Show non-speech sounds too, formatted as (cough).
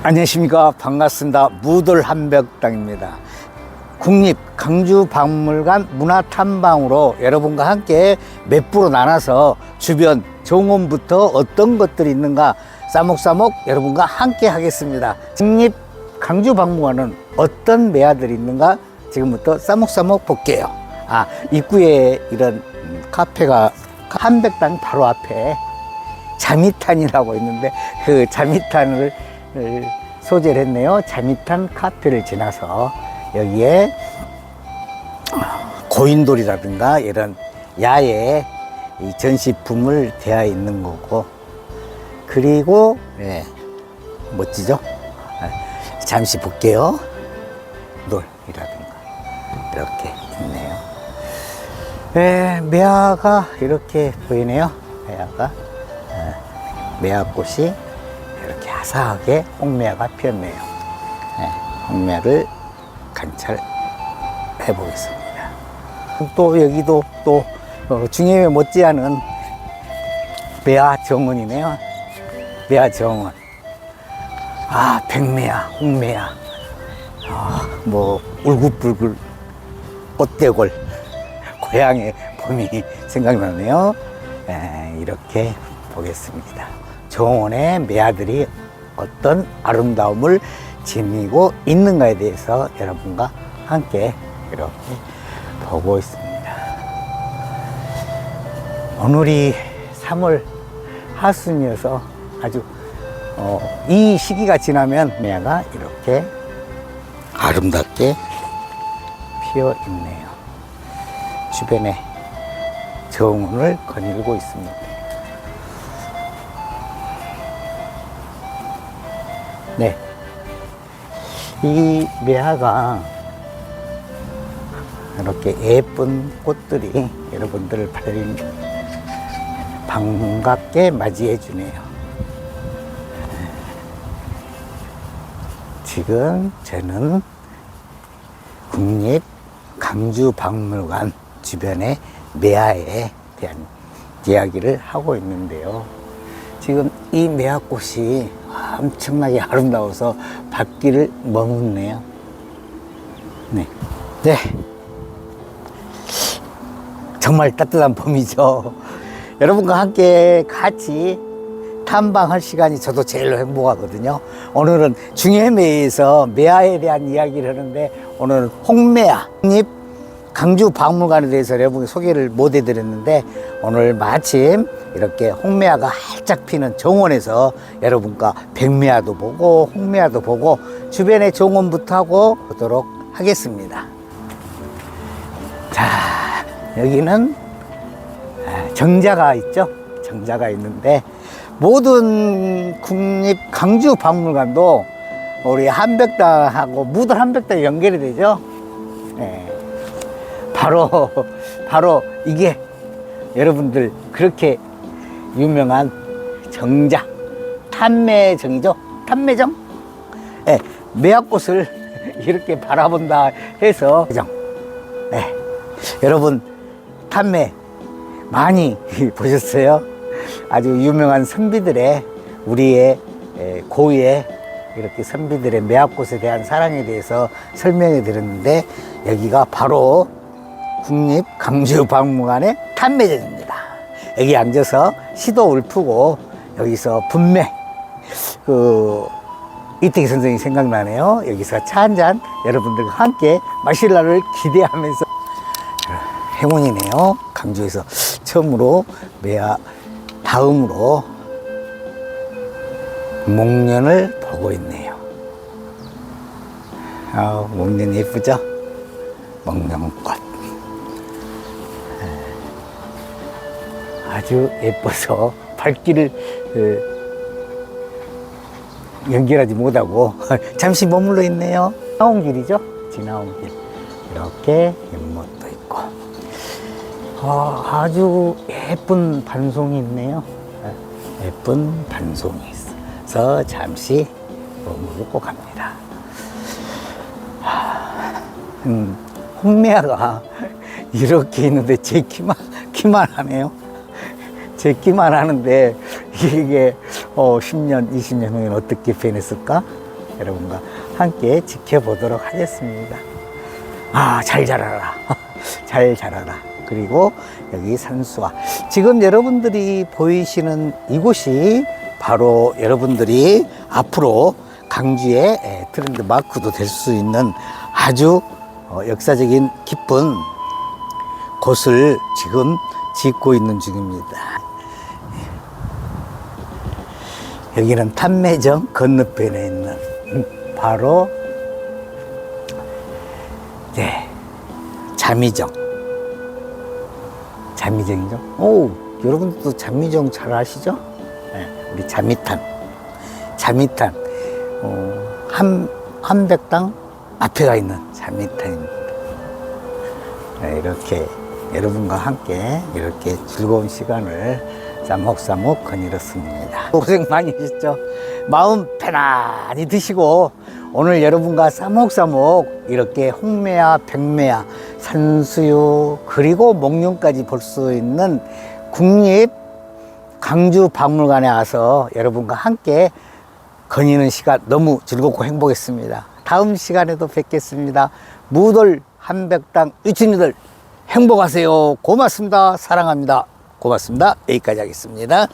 안녕하십니까. 반갑습니다. 무돌 한벽당입니다. 국립 강주박물관 문화탐방으로 여러분과 함께 몇 부로 나눠서 주변 정원부터 어떤 것들이 있는가 싸목싸목 여러분과 함께 하겠습니다. 국립 강주박물관은 어떤 매화들이 있는가 지금부터 싸목싸목 볼게요. 아 입구에 이런 음, 카페가 한백당 바로 앞에 자미탄이라고 있는데 그 자미탄을 소재를 했네요. 자미탄 카페를 지나서 여기에 고인돌이라든가 이런 야외 이 전시품을 대하 있는 거고 그리고 예, 멋지죠? 아, 잠시 볼게요. 놀이라든가 이렇게 있네요. 예, 매화가 이렇게 보이네요. 매화가 예, 매화꽃이 아사하게 홍매화가 피었네요. 예, 홍매화를 관찰해 보겠습니다. 또 여기도 또 어, 중임에 못지않은 매화 정원이네요. 매화 정원. 아, 백매화, 홍매화. 아, 뭐 울긋불긋 꽃대골 고향의 봄이 생각나네요. 에, 이렇게 보겠습니다. 정원의 매화들이 어떤 아름다움을 지니고 있는가에 대해서 여러분과 함께 이렇게 보고 있습니다. 오늘이 3월 하순이어서 아주 어, 이 시기가 지나면 매화가 이렇게 아름답게 피어 있네요. 주변에 정원을 거닐고 있습니다. 네. 이 매화가 이렇게 예쁜 꽃들이 여러분들을 반갑게 맞이해 주네요. 지금 저는 국립 강주박물관 주변의 매화에 대한 이야기를 하고 있는데요. 지금 이 매화꽃이 엄청나게 아름다워서 발길을 머문네요. 네. 네. 정말 따뜻한 봄이죠. (laughs) 여러분과 함께 같이 탐방할 시간이 저도 제일 행복하거든요. 오늘은 중해매에서 매화에 대한 이야기를 하는데 오늘은 홍매화, 국립 강주 박물관에 대해서 여러분께 소개를 못 해드렸는데 오늘 마침 이렇게 홍매화가 활짝 피는 정원에서 여러분과 백매화도 보고 홍매화도 보고 주변의 정원부터 하고 보도록 하겠습니다. 자, 여기는 아, 정자가 있죠? 정자가 있는데 모든 국립 강주 박물관도 우리 한백당하고 무들 한백당 연결이 되죠? 예. 바로 바로 이게 여러분들 그렇게 유명한 정자 탐매정이죠? 탐매정? 예, 매화꽃을 (laughs) 이렇게 바라본다 해서 정. 네. 여러분 탐매 많이 (laughs) 보셨어요? 아주 유명한 선비들의 우리의 에, 고유의 이렇게 선비들의 매화꽃에 대한 사랑에 대해서 설명해 드렸는데 여기가 바로 국립 강주박물관의 탐매전입니다. 여기 앉아서 시도를 푸고 여기서 분매 그 이태기 선생이 생각나네요. 여기서 차 한 잔 여러분들과 함께 마실 날을 기대하면서 행운이네요. 강주에서 처음으로 매화 다음으로 목련을 보고 있네요. 아, 목련 예쁘죠? 목련꽃. 아주 예뻐서 발길을 어, 연결하지 못하고 (laughs) 잠시 머물러 있네요. 지나온 길이죠? 지나온 길. 이렇게 연못도 있고. 아, 아주 예쁜 반송이 있네요. 예, 예쁜 반송이 있어서 잠시 머물고 갑니다. 하, 음, 홍매화가 (laughs) 이렇게 있는데 제 키만, 키만 하네요. 제 끼만 하는데 이게 어 10년, 20년 후에는 어떻게 변했을까? 여러분과 함께 지켜보도록 하겠습니다. 아, 잘 자라라. (laughs) 잘 자라라. 그리고 여기 산수화. 지금 여러분들이 보이시는 이곳이 바로 여러분들이 앞으로 강주의 에, 트렌드 마크도 될 수 있는 아주 어, 역사적인 깊은 곳을 지금 짓고 있는 중입니다. 여기는 탐매정 건너편에 있는 음, 바로 네 자미정 자미정이죠. 오 여러분도 자미정 잘 아시죠? 네, 우리 자미탄 자미탄 어, 한 한백당 앞에가 있는 자미탄입니다. 네, 이렇게 여러분과 함께 이렇게 즐거운 시간을 쌈목쌈목 거닐었습니다. 고생 많이 하셨죠? 마음 편안히 드시고 오늘 여러분과 쌈목쌈목 이렇게 홍매야, 백매야, 산수유 그리고 목련까지 볼 수 있는 국립 강주 박물관에 와서 여러분과 함께 거니는 시간 너무 즐겁고 행복했습니다. 다음 시간에도 뵙겠습니다. 무돌 한백당 유치님들 행복하세요. 고맙습니다. 사랑합니다. 고맙습니다. 여기까지 하겠습니다.